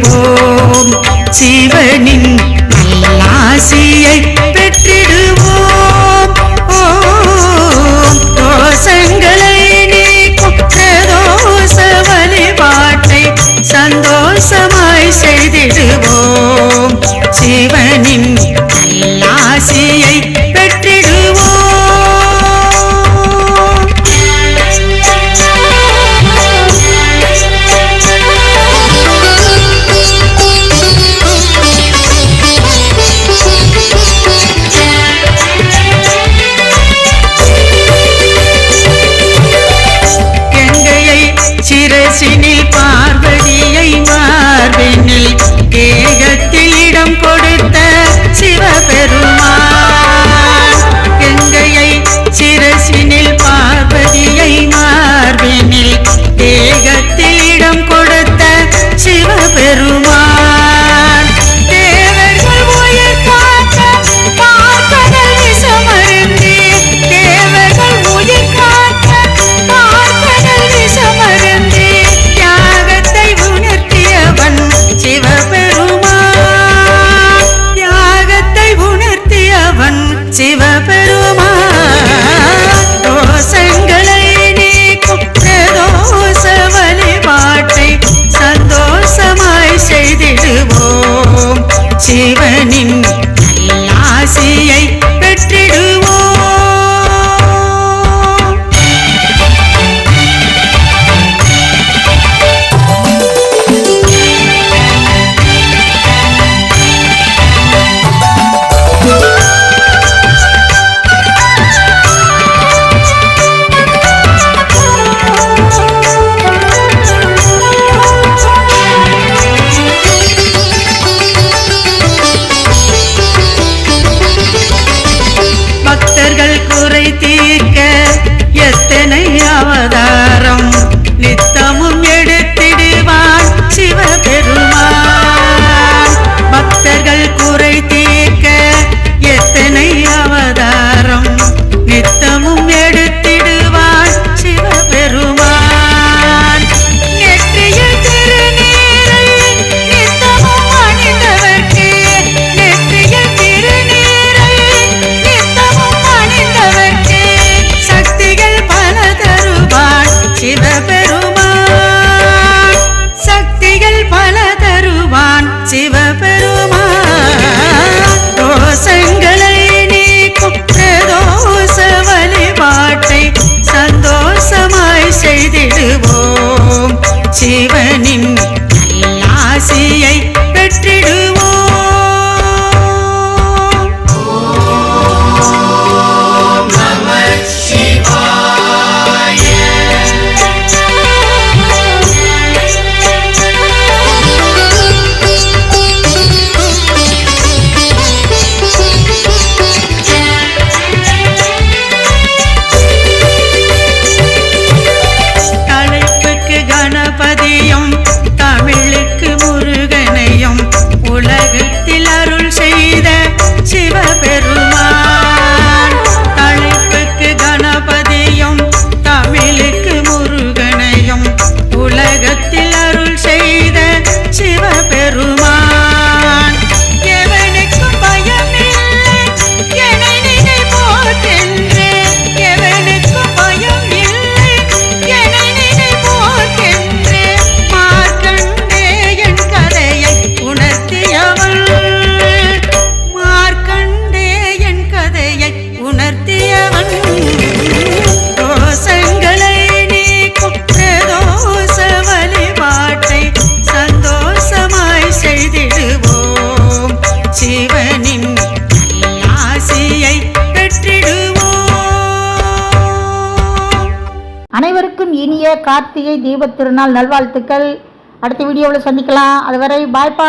ভোর சிவன் சிவ அனைவருக்கும் இனிய கார்த்திகை தீபத் திருநாள் நல்வாழ்த்துக்கள். அடுத்த வீடியோவில் சந்திக்கலாம். அதுவரை பாய்ப்பா